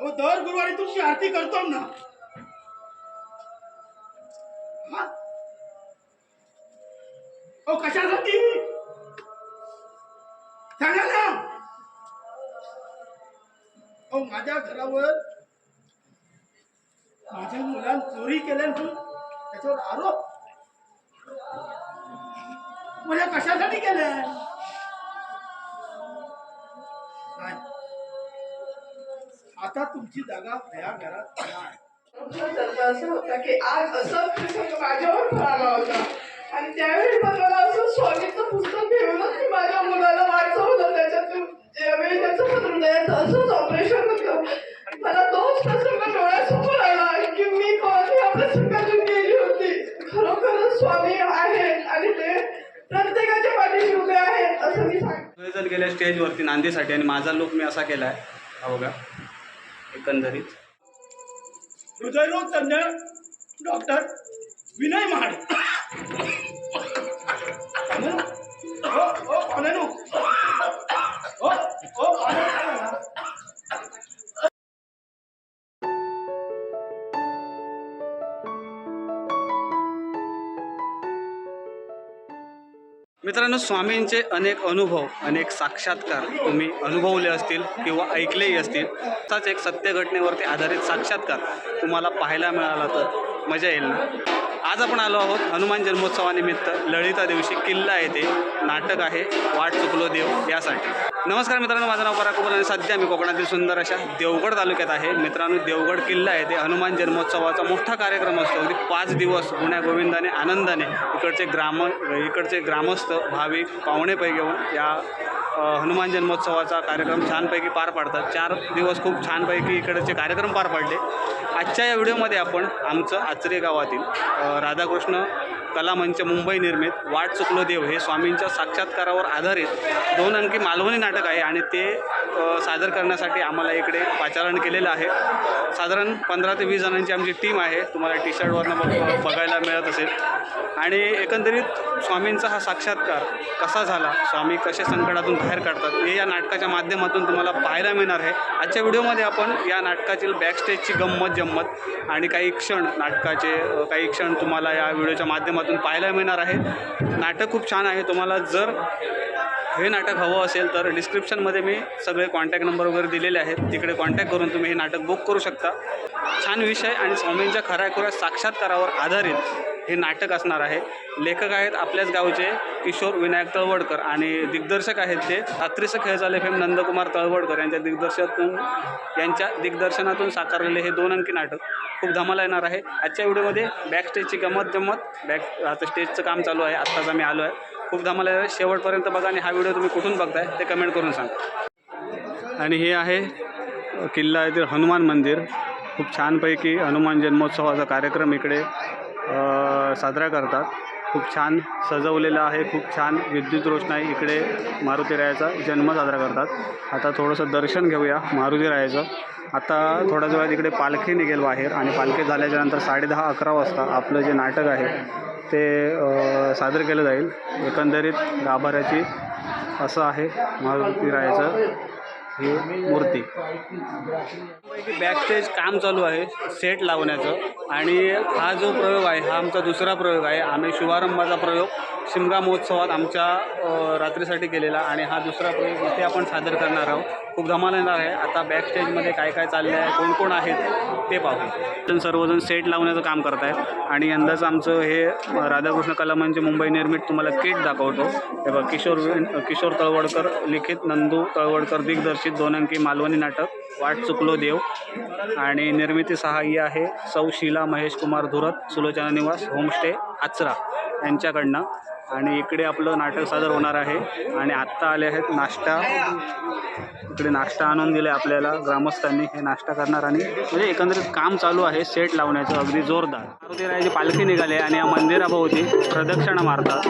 अहो दर गुरुवारी तुमची आरती करतो ना. ओ अहो कशासाठी सांगा ना. अहो माझ्या घरावर माझ्या मुलां चोरी केल्यानंतर त्याच्यावर आरोप. म्हणजे कशासाठी केलंय? आता तुमची जागा या घरात असा होता की आज असा माझ्यावर आला होता. आणि त्यावेळी पण मला असं स्वामीचं पुस्तक घेऊनच मी माझ्या मुलाला वाचवलं. त्याच्यातून ज्यावेळी त्याचं पण हृदयाचं असंच ऑपरेशन होतं. मला तोच प्रसंग डोळ्यासमोर आला की मी पण या प्रसंगातून गेली होती. खरोखरच स्वामी आहेत आणि ते प्रत्येकाच्या पाठीशी उभे आहेत असं मी सांगते जण गेल्या स्टेजवरती नांदीसाठी आणि माझा लुक मी असा केला आहे हा बघा. एकंदरीत? हृदयरोग तज्ञ डॉक्टर विनय महाड मित्रांनो स्वामींचे अनेक अनुभव अनेक साक्षात्कार तुम्ही अनुभवले असतील किंवा ऐकलेही असतील. तसाच एक सत्य घटनेवरती आधारित साक्षात्कार तुम्हाला पाहायला मिळाला तर मजा येईल ना? आज आपण आलो आहोत हनुमान जन्मोत्सवानिमित्त. ललिता दिवशी किल्ला येथे नाटक आहे. वाट चुकलो देव यासाठी. नमस्कार मित्रांनो माझं नाव पराग कुबल आणि सध्या मी कोकणातील सुंदर अशा देवगड तालुक्यात आहे. मित्रांनो देवगड किल्ला आहे. ते हनुमान जन्मोत्सवाचा मोठा कार्यक्रम असतो. अगदी पाच दिवस गुण्या गोविंदाने आनंदाने इकडचे ग्राम इकडचे ग्रामस्थ भाविक पाहुणेपैकी घेऊन या हनुमान जन्मोत्सवाचा कार्यक्रम छानपैकी पार पाडतात. चार दिवस खूप छानपैकी इकडचे कार्यक्रम पार पाडले. आजच्या या व्हिडिओमध्ये आपण आमचं आचरे गावातील राधाकृष्ण कलामंच मुंबई निर्मित वाट चुकलो देव हे स्वामींच्या साक्षात्कारावर आधारित दोन अंकी मालवणी नाटक आहे आणि ते सादर करण्यासाठी आम्हाला इकडे पाचारण केलेलं आहे. साधारण पंधरा ते वीस जणांची आमची टीम आहे. तुम्हाला टी शर्टवरनं बघ बघायला मिळत असेल. आणि एकंदरीत स्वामींचा हा साक्षात्कार कसा झाला? स्वामी कसे संकटातून बाहेर काढतात? हे या नाटकाच्या माध्यमातून तुम्हाला पाहायला मिळणार आहे. आजच्या व्हिडिओमध्ये आपण या नाटकातील बॅकस्टेजची गंमत जम्मत आणि काही क्षण नाटकाचे काही क्षण तुम्हाला या व्हिडिओच्या माध्यमातून पाहायला मिळणार आहे. नाटक खूप छान आहे. तुम्हाला जर हे नाटक हवं असेल तर डिस्क्रिप्शनमध्ये मी सगळे कॉन्टॅक्ट नंबर वगैरे दिलेले आहेत. तिकडे कॉन्टॅक्ट करून तुम्ही हे नाटक बुक करू शकता. छान विषय आणि स्वामींच्या खऱ्याखुऱ्या साक्षात्कारावर आधारित हे नाटक असणार आहे. लेखक आहेत आपल्याच गावचे किशोर विनायक तळवडकर आणि दिग्दर्शक आहेत ते रात्रीचं खेळ झाले फेम नंदकुमार तळवडकर यांच्या दिग्दर्शनातून यांच्या दिग्दर्शनातून साकारलेले हे दोन अंकी नाटक खूप धमाला येणार आहे. आजच्या व्हिडिओमध्ये बॅक स्टेजची गमत जमत बॅक आता स्टेजचं काम चालू आहे. आत्ताच आम्ही आलो आहे. खूप धमाला आहे. शेवटपर्यंत बघा आणि हा व्हिडिओ तुम्ही कुठून बघताय ते कमेंट करून सांगा. आणि हे आहे किल्ला येथील हनुमान मंदिर. खूप छानपैकी हनुमान जन्मोत्सवाचा कार्यक्रम इकडे साजरा करतात. खूप छान सजवलेलं आहे खूप छान विद्युत रोषणाई इकडे मारुतीरायाचा जन्म साजरा करतात. आता थोडंसं दर्शन घेऊया मारुतीरायाचं आता थोड्याच वेळात इकडे पालखी निघेल बाहेर आणि पालखी झाल्याच्यानंतर साडेदहा अकरा वाजता आपलं जे नाटक आहे ते सादर केलं जाईल. एकंदरीत गाभाऱ्याची असं आहे मारुतीरायाचं ही मूर्ती. बॅकस्टेज काम चालू आहे सेट लावण्याचं. आणि हा जो प्रयोग आहे हा आमचा दुसरा प्रयोग आहे. आम्ही शुभारंभाचा प्रयोग शिमगा महोत्सवात आमच्या रात्रीसाठी केलेला आणि हा दुसरा प्रयोग इथे आपण सादर करणार आहोत. खूप धमाल येणार आहे. आता बॅक स्टेजमध्ये काय काय चाललं आहे कोण कोण आहेत ते पाहू. तर सर्वजण सेट लावण्याचं काम करत आहेत आणि यंदाचं आमचं हे राधाकृष्ण कलामंच मुंबई निर्मित तुम्हाला किट दाखवतो. हे बघ किशोर किशोर तळवडकर लिखित नंदू तळवडकर दिग्दर्शित दोन अंकी मालवणी नाटक वाट चुकलो देव आणि निर्मिती सहाय्य आहे सौ शीला महेश कुमार धुरत सुलोचना निवास होमस्टे आचरा यांच्याकडनं. आणि इकडे आपलं नाटक सादर होणार आहे. आणि आत्ता आले आहेत नाश्ता. इकडे नाश्ता आणून दिले आपल्याला. ग्रामस्थांनी हे नाश्ता करणार आणि म्हणजे एकंदरीत काम चालू आहे सेट लावण्याचं. अगदी जोरदार. मारुतीरायाची पालखी निघाली आणि या मंदिराभोवती प्रदक्षिणा मारतात.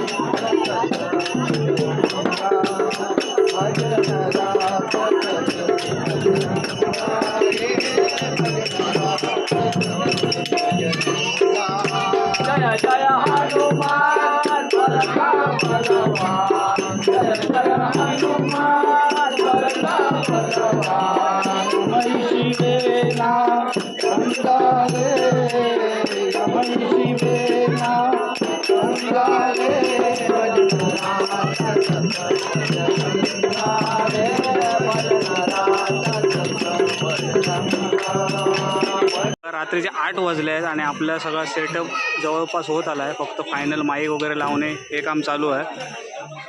रात्रीचे आठ वाजले आहेत आणि आपला सगळा सेटअप जवळपास होत आला आहे. फक्त फायनल माईक वगैरे लावणे हे काम चालू आहे.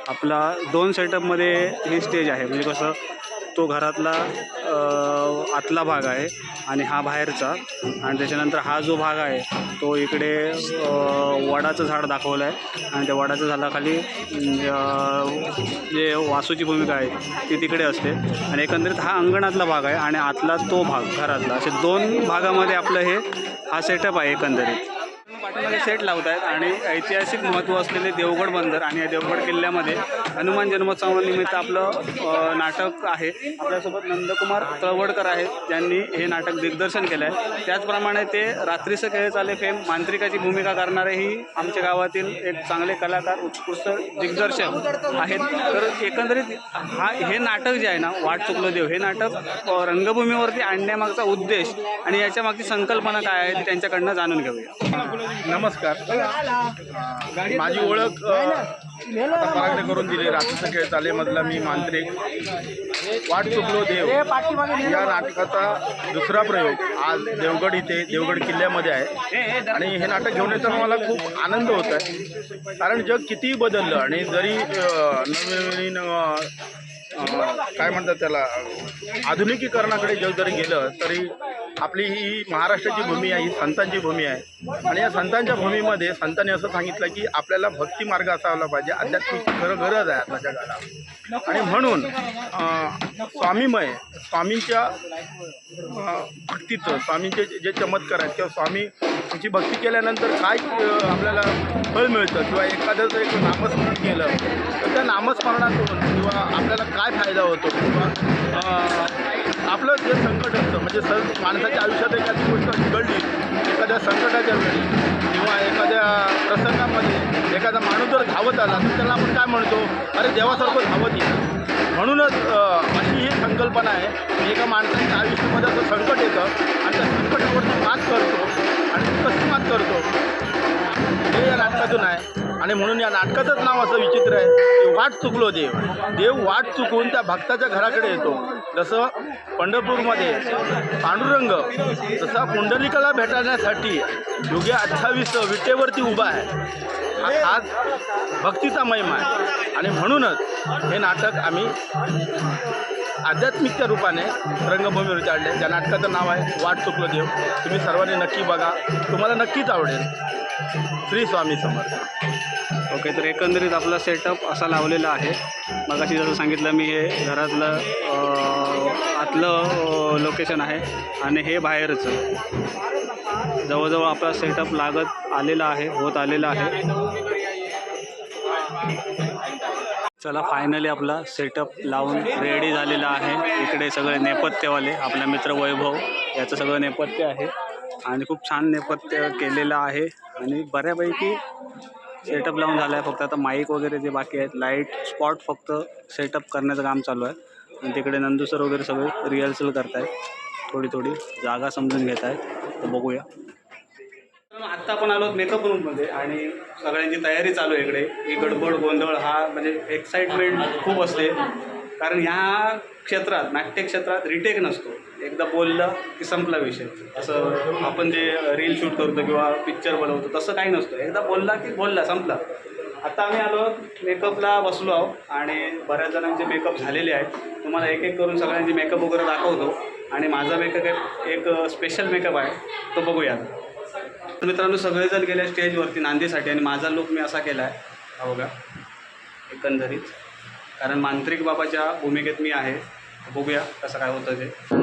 आपला दोन सेटअपमध्ये ही स्टेज आहे. म्हणजे कसं तो घरातला आतला भाग आहे आणि हा बाहेरचा. आणि त्याच्यानंतर हा जो भाग आहे तो इकडे वडाचं झाड दाखवलं आहे आणि त्या वडाच्या झाडाखाली जे वासूची भूमिका आहे ती तिकडे असते. आणि एकंदरीत हा अंगणातला भाग आहे आणि आतला तो भाग घरातला. असे दोन भागामध्ये आपलं हे हा सेटअप आहे एकंदरीत. पाठीमागे सेट लावत आहेत आणि ऐतिहासिक महत्त्व असलेले देवगड बंदर आणि या देवगड किल्ल्यामध्ये हनुमान जन्मोत्सवानिमित्त आपलं नाटक आहे. आपल्यासोबत नंदकुमार तळवडकर आहेत ज्यांनी हे नाटक दिग्दर्शन केलं आहे त्याचप्रमाणे ते रात्रीचं खेळ चाले फेम मांत्रिकाची भूमिका करणारेही आमच्या गावातील एक चांगले कलाकार उत्कृष्ट दिग्दर्शक आहेत. तर एकंदरीत हा हे नाटक जे आहे ना वाट चुकलो देव. हे नाटक रंगभूमीवरती आणण्यामागचा उद्देश आणि याच्या मागची संकल्पना काय आहे ती त्यांच्याकडनं जाणून घेऊया. नमस्कार. माझी ओळख अ, करून दिली रात्रीचा खेळ चालेमधला मी मांत्रिक. वाट चुकलो देव. या नाटकाचा दुसरा प्रयोग आज देवगड इथे देवगड किल्ल्यामध्ये आहे. आणि हे नाटक घेऊन येताना मला खूप आनंद होत आहे. कारण जग कितीही बदललं आणि जरी नवीन काय म्हणतात त्याला आधुनिकीकरणाकडे जग जरी गेलं तरी आपली ही महाराष्ट्राची भूमी आहे ही संतांची भूमी आहे. आणि या संतांच्या भूमीमध्ये संतांनी असं सांगितलं की आपल्याला भक्ती मार्ग असावला पाहिजे. आध्यात्मिक खरं गरज आहे आताच्या काळात. आणि म्हणून स्वामीमय स्वामींच्या भक्तीचं स्वामींचे जे- चमत्कार आहेत किंवा स्वामीची भक्ती केल्यानंतर काय आपल्याला फळ मिळतं किंवा एखादं जर एक नामस्मरण केलं तर त्या नामस्मरणातून किंवा आपल्याला काय फायदा होतो? किंवा आपलं जे संकट असतं म्हणजे सर माणसाच्या आयुष्यात एखादी गोष्ट घडली एखाद्या संकटाच्या वेळी किंवा एखाद्या प्रसंगामध्ये एखादा माणूस जर धावत आला तर त्याला आपण काय म्हणतो? अरे देवासारखं धावत येतं म्हणूनच अशी ही संकल्पना आहे. की एका माणसाच्या आयुष्यामध्ये असं संकट येतं आणि त्या संकटावरती मात करतो आणि ती कशी मात करतो? हे या नाटकातून आहे. आणि म्हणून या नाटकाचंच नाव असं विचित्र आहे की वाट चुकलो देव. देव वाट चुकून त्या भक्ताच्या घराकडे येतो. जसं पंढरपूरमध्ये पांडुरंग जसा पुंडलिकाला भेटण्यासाठी योग्य अठ्ठावीस विटेवरती उभा आहे हा आज भक्तीचा महिमा आहे. आणि म्हणूनच हे नाटक आम्ही आध्यात्मिकच्या रूपाने रंगभूमीवर काढले त्या नाटकाचं नाव आहे वाट चुकलो देव तुम्ही सर्वांनी नक्की बघा. तुम्हाला नक्कीच आवडेल. श्री स्वामी समर्थ. ओके तर एकंदरीत आपला सेटअप असा लावलेला आहे. मगाशी जसं सांगितलं मी हे घरातलं आतलं लोकेशन आहे आणि हे बाहेरचं. जवळजवळ आपला सेटअप लागत आलेला आहे होत आलेला आहे. चला फायनली आपला सेटअप लावून रेडी झालेला आहे. इकडे सगळे नेपथ्यवाले आपला मित्र वैभव याचं सगळं नेपथ्य आहे. आणि खूप छान नेपथ्य केलेलं आहे. आणि बऱ्यापैकी सेटअप लावून झालं आहे फक्त. आता माईक वगैरे जे बाकी आहेत लाइट स्पॉट फक्त सेटअप करण्याचं काम चालू आहे. आणि तिकडे नंदू सर वगैरे सगळे रिहर्सल करत आहेत थोडी थोडी जागा समजून घेत आहेत. तर बघूया. आत्ता आपण आलो मेकअप रूममध्ये आणि सगळ्यांची तयारी चालू आहे इकडे. ही गडबड गोंधळ हा म्हणजे एक्साइटमेंट खूप असते. कारण ह्या क्षेत्रात नाट्य क्षेत्रात रिटेक नसतो. एकदा बोललं की संपला विषय. असं आपण जे रील शूट करतो किंवा पिक्चर बनवतो तसं काही नसतं. एकदा बोलला की बोलला संपला. आता आम्ही आलो मेकअपला बसलो आहोत आणि बऱ्याच जणांचे मेकअप झालेले आहेत. तुम्हाला एक एक करून सगळ्यांचे मेकअप वगैरे दाखवतो. आणि माझा मेकअप एक स्पेशल मेकअप आहे. तो बघूया मित्रांनो सगळेजण गेले स्टेजवरती नांदीसाठी आणि माझा लुक मी असा केला आहे हा बघा. एकंदरीत. कारण मांत्रिक बाबाच्या भूमिकेत मी आहे. बघूया कसं काय होतं ते.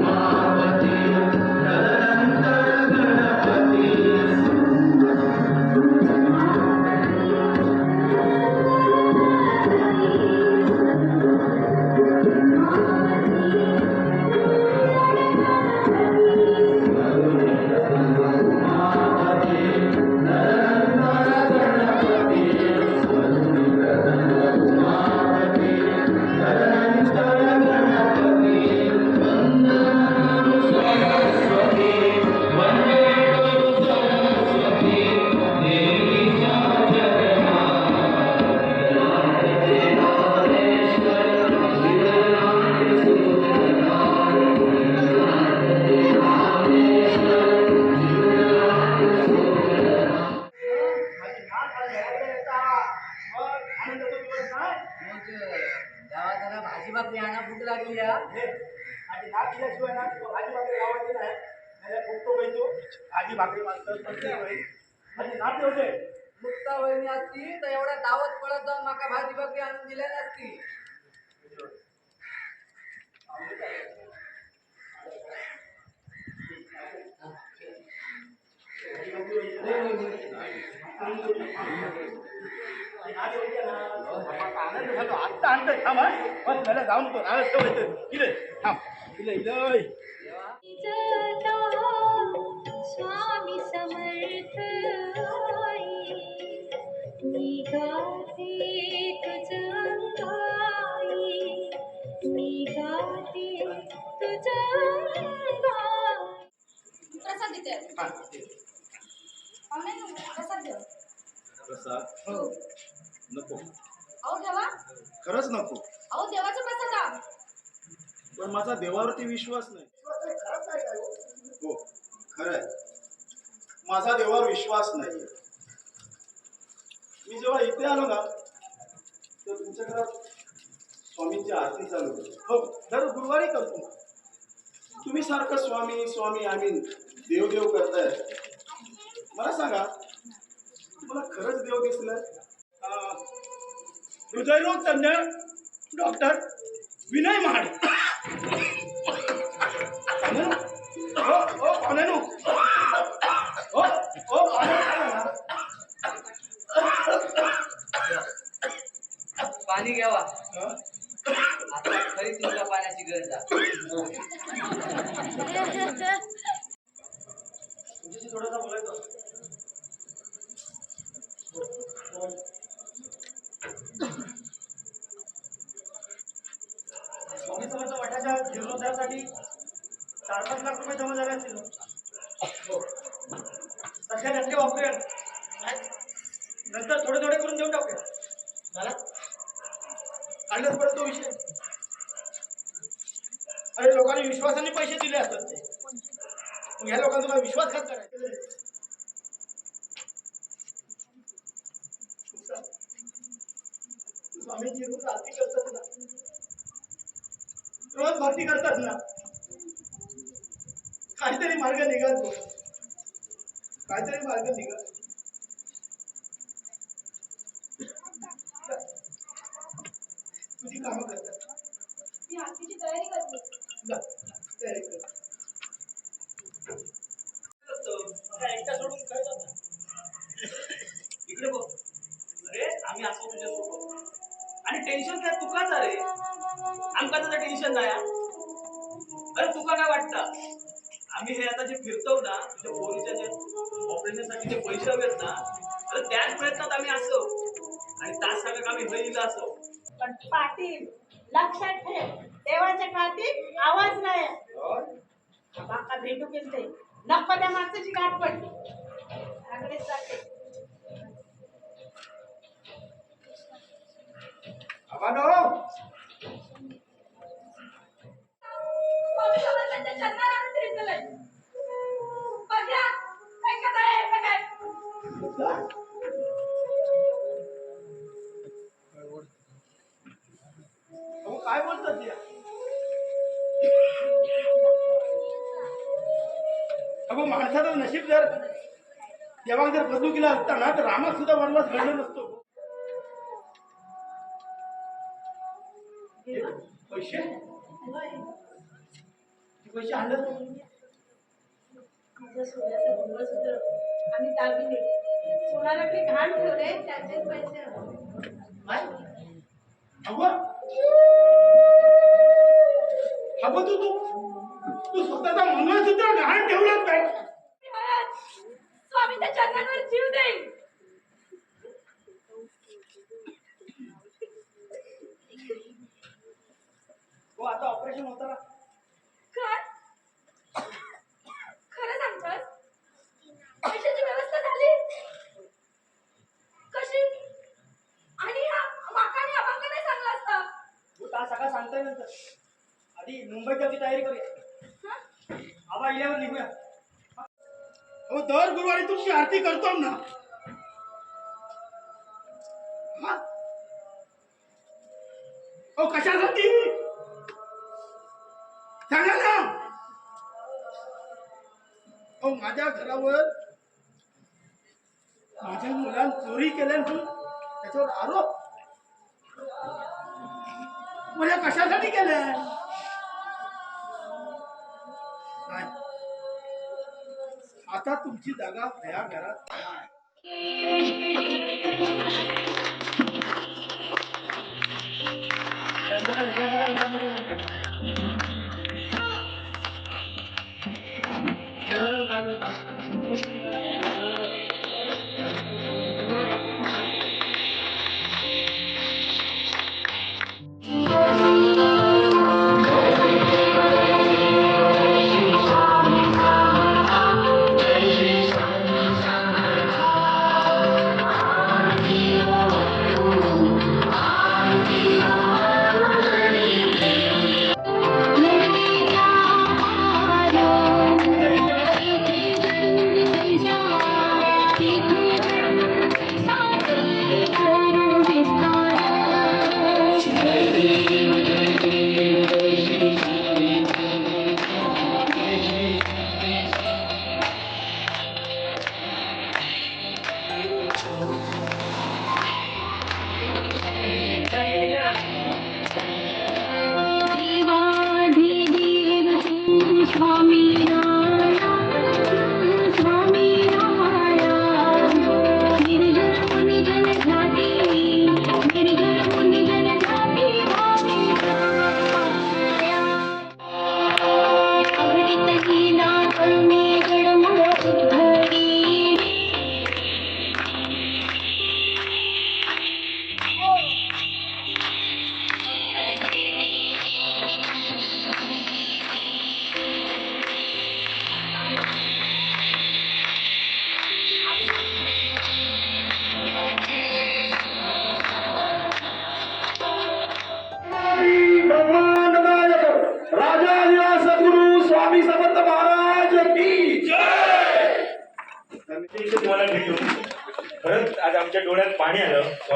आनंद झालो आत्ता आणतोय थांब हा. पण मला जाऊन तो नारळ ठेवायचं इले थांब इले इले जता स्वामी समर्थ आई निघाते तुझ अंगाई निघाते तुझ अंगाई प्रसाद देते हा. पाहुणे प्रसाद देव प्रसाद हो. नको. अहो देवा. खरंच नको. अहो देवाचा प्रसाद. पण माझा देवावरती विश्वास नाही. हो खरं आहे माझा देवावर विश्वास नाही मी जेव्हा इथे आलो ना तर तुमच्या घरात स्वामींची आरती चालू होती. हो दर गुरुवारी करतो. तुम्ही सारखं स्वामी स्वामी आम्ही देव देव करताय. मला सांगा खरंच देव दिसलं. हृदयरोग तज्ञ डॉक्टर विनय महाड हो हो पाण्यानो हो हो पाण्यानो पाणी घ्यावा आता खरी तुमच्या पाण्याची गरज आहे तुमच्याशी थोडासा बोलायचं होतं. स्वामी समर्थ मठाच्या जीर्णोद्धारासाठी चार पाच लाख रुपये जमा झाले असतील हो सध्या धंदे वापरूया नंतर थोडे थोडे करून देऊन टाकूया झाला काढलंच परत तो विषय अरे लोकांनी विश्वासाने पैसे दिले असतात ते. मग ह्या लोकांचा मला विश्वासघात करायचा? स्वामींची रोज आरती करतात ना. रोज भक्ती करतात ना. काहीतरी मार्ग निघाल तो. काहीतरी मार्ग निघाल तुझी कामं करतात मी आरतीची तयारी करते जा, तयारी कर. आता एकटा सोडून काय जातं? इकडे बघ अरे आम्ही असो तुझ्या सोबत आणि टेन्शन काय तुकाच अरे आमका त्याचं टेन्शन नाही हा. अरे तुका काय वाटतं? आम्ही हे आता जे फिरतो ना तुझ्या पोरीच्या जे ऑपरेशनसाठी जे पैसे हवेत ना अरे त्याच प्रयत्नात आम्ही असो. आणि तास सगळं आम्ही होईल असो. पण पाटील लक्षात ठेव. देवाच्या खातीर आवाज नाही. बाका भेटू गेलते. नको त्या माणसाची गाठ पडली. जाते काय बोलतात अगो माणसाचं नशीब जर देवाला जर बदलू केला असता ना तर रामात सुद्धा वनवास घडला ते पैसे आणलं माझं सोन्याचं मंगळसूत्र आणि दागिने. सोनाला काही घाण ठेवले त्याचेच पैसे हवे. काय? अगो अगो तू तू. तू स्वतःचा मंगळसूत्र गहाण ठेवलाच काय? मी महाराज, स्वामींच्या चरणांवर जीव देईल हो आता ऑपरेशन होतं ना. काय खरं सांगतोस पैशाची व्यवस्था झाली? कशी? आणि हा माकाने अभंग नाही सांगला असता? तू का सगळं सांगता नंतर. आधी मुंबईची तयारी करूया. हं? आबा इल्यावर निघूया. हो दर गुरुवारी तुमची आरती करतो ना. हा? हो कशासाठी सांगा ना. अहो माझ्या घरावर माझ्या मुलांनी चोरी केल्यानंतर त्याच्यावर आरोप म्हणजे कशासाठी केलं आता तुमची जागा या घरात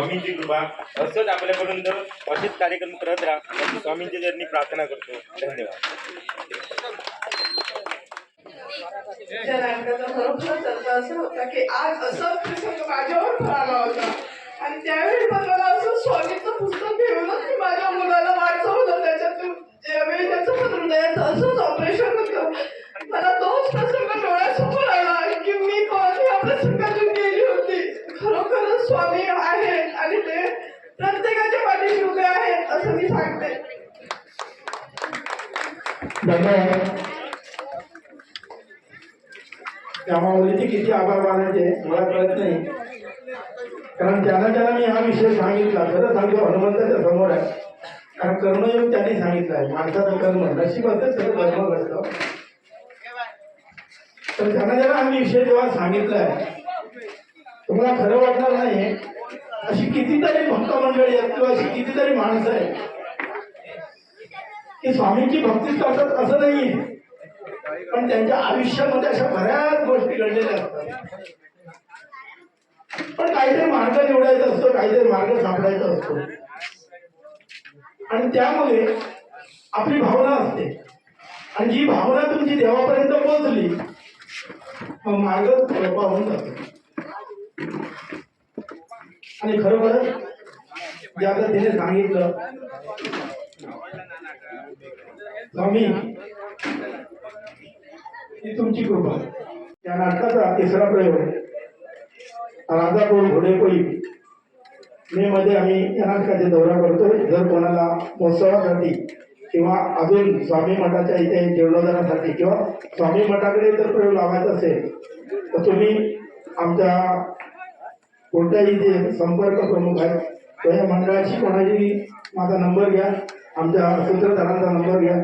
स्वामींची कृपा. असंच आपल्यापर्यंत असेच कार्यक्रम करत राहा. अशी स्वामींच्या चरणी प्रार्थना करतो. धन्यवाद. त्या नाटकाचा खरोखर चर्चा असा होता की आज असं माझ्या मला कळत नाही कारण ज्यांना ज्यांना मी हा विषय सांगितला खरं सांगतो हनुमंताच्या समोर आहे. कारण कर्मयोग त्यांनी सांगितलं आहे. माणसाचं कर्म नशीब असतं सगळं कर्म घडतं तर ज्यांना ज्यांना हा विषय जेव्हा सांगितला आहे तुम्हाला खरं वाटणार नाही अशी कितीतरी भक्त मंडळी आहेत किंवा अशी कितीतरी माणसं आहेत. की स्वामींची भक्ती करतात असं नाही. पण त्यांच्या आयुष्यामध्ये अशा बऱ्याच गोष्टी घडलेल्या असतात. पण काहीतरी मार्ग निवडायचा असतो काहीतरी मार्ग सापडायचा असतो. आणि त्यामुळे आपली भावना असते. आणि जी भावना तुमची देवापर्यंत पोहोचली मग मार्ग सोपा होऊन जातो. आणि खरोखर ज्या पद्धतीने सांगितलं स्वामी ही तुमची कृपा या नाटकाचा तिसरा प्रयोग आहे. राजाकडून घोडे कोई मे मध्ये आम्ही या दौरा करतोय. जर कोणाला महोत्सवासाठी किंवा अजून स्वामी मठाच्या इथे जीर्णोद्धारासाठी किंवा स्वामी मठाकडे जर प्रयोग लावायचा असेल तर तुम्ही आमच्या कोणत्याही जे संपर्क प्रमुख आहेत किंवा या मंडळाची कोणाची माझा नंबर घ्या आमच्या सूत्रधारांचा नंबर घ्या.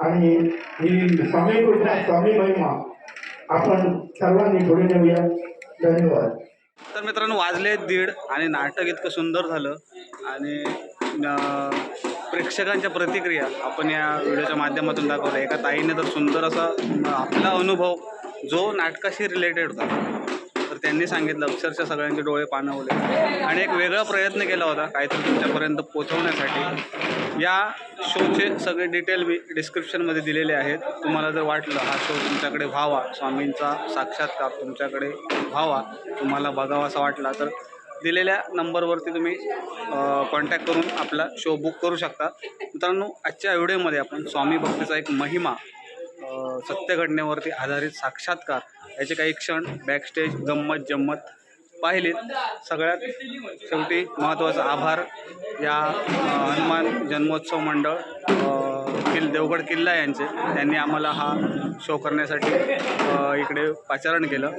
आणि ही स्वामी कृपा स्वामी महिमा आपण सर्वांनी पुढे नेऊया. धन्यवाद. तर मित्रांनो वाजले दीड आणि नाटक इतकं सुंदर झालं आणि प्रेक्षकांच्या प्रतिक्रिया आपण या व्हिडिओच्या माध्यमातून दाखवल्या एका ताईने तर सुंदर असा आपला अनुभव जो नाटकाशी रिलेटेड होता तर त्यांनी सांगितलं अक्षरशः सगळ्यांचे डोळे पाणवले आणि एक वेगळा प्रयत्न केला होता काहीतरी तुमच्यापर्यंत पोचवण्यासाठी या शोचे सगळे डिटेल मी डिस्क्रिप्शनमध्ये दिलेले आहेत. तुम्हाला जर वाटलं हा शो तुमच्याकडे व्हावा स्वामींचा साक्षात्कार तुमच्याकडे व्हावा तुम्हाला बघावासा वाटला तर दिलेल्या नंबरवरती तुम्ही कॉन्टॅक्ट करून आपला शो बुक करू शकता. मित्रांनो आजच्या व्हिडिओमध्ये आपण स्वामी भक्तीचा एक महिमा सत्यघटनेवरती सत्य आधारित साक्षात्कार याचे काही क्षण बॅकस्टेज गंमत जम्मत पाहिलीत. सगळ्यात शेवटी महत्त्वाचा आभार या हनुमान जन्मोत्सव मंडळ किल देवगड किल्ला यांचे. त्यांनी आम्हाला हा शो करण्यासाठी इकडे पाचारण केलं.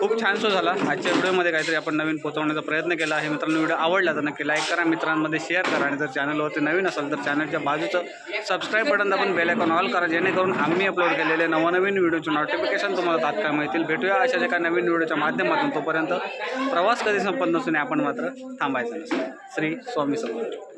खूप छान शो झाला. आजच्या व्हिडिओमध्ये काहीतरी आपण नवीन पोहोचवण्याचा प्रयत्न केला आहे. मित्रांनो व्हिडिओ आवडला तर नक्की लाईक करा. मित्रांमध्ये शेअर करा. आणि जर चॅनलवरती नवीन असेल तर चॅनलच्या बाजूचं सबस्क्राईब बटन दाबून बेलायकॉन ऑल करा. जेणेकरून आम्ही अपलोड केलेले नवनवीन व्हिडिओचे नोटिफिकेशन तुम्हाला तात्काळ मिळतील. भेटूया अशाच एका नवीन व्हिडिओच्या माध्यमातून. तोपर्यंत प्रवास कधी संपन्न नसून आपण मात्र थांबायचं नसतो. श्री स्वामी समर्थ.